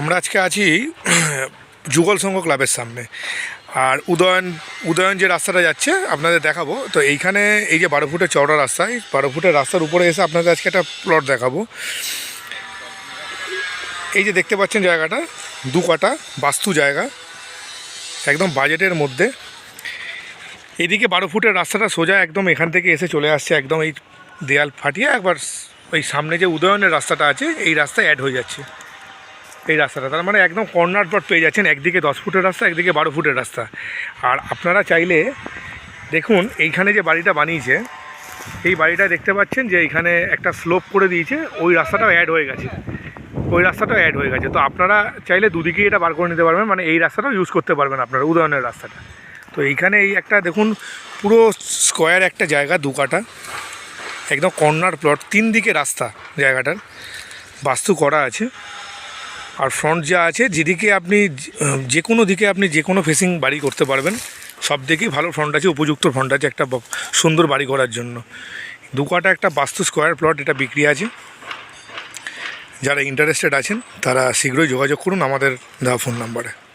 আমরা আজকে আছি যুগল সংঘ ক্লাবের সামনে। আর উদয়ন উদয়ন যে রাস্তাটা যাচ্ছে, আপনাদের দেখাবো। তো এইখানে এই যে বারো ফুটের চওড়া রাস্তা এই বারো ফুটের রাস্তার উপরে এসে আপনাদের আজকে একটা প্লট দেখাবো। এই যে দেখতে পাচ্ছেন জায়গাটা, দু কাটা বাস্তু জায়গা, একদম বাজেটের মধ্যে। এদিকে বারো ফুটের রাস্তাটা সোজা একদম এখান থেকে এসে চলে আসছে, একদম এই দেয়াল ফাটিয়ে। একবার ওই সামনে যে উদয়নের রাস্তাটা আছে, এই রাস্তায় অ্যাড হয়ে যাচ্ছে। এই রাস্তাটা, তার মানে একদম কর্নার প্লট পেয়ে যাচ্ছেন, একদিকে দশ ফুটের রাস্তা, একদিকে বারো ফুটের রাস্তা। আর আপনারা চাইলে দেখুন, এইখানে যে বাড়িটা বানিয়েছে, এই বাড়িটা দেখতে পাচ্ছেন যে এইখানে একটা স্লোপ করে দিয়েছে, ওই রাস্তাটাও অ্যাড হয়ে গেছে। ওই রাস্তাটাও অ্যাড হয়ে গেছে। তো আপনারা চাইলে দুদিকেই এটা বার করে নিতে পারবেন মানে এই রাস্তাটাও ইউজ করতে পারবেন আপনারা, উদয়নের রাস্তাটা। তো এইখানে এই একটা দেখুন, পুরো স্কোয়ার একটা জায়গা, দু কাটা, একদম কর্নার প্লট তিন দিকে রাস্তা জায়গাটার, বাস্তু করা আছে। আর ফ্রন্ট যা আছে, যেদিকে আপনি যে- কোনো দিকে আপনি যে কোনো ফেসিং বাড়ি করতে পারবেন। সব দিকেই ভালো ফ্রন্ট আছে, উপযুক্ত ফ্রন্ট আছে একটা সুন্দর বাড়ি করার জন্য। দু কাটা একটা বাস্তু স্কোয়ার প্লট এটা বিক্রি আছে। যারা ইন্টারেস্টেড আছেন, তারা শীঘ্রই যোগাযোগ করুন আমাদের দেওয়া ফোন নাম্বারে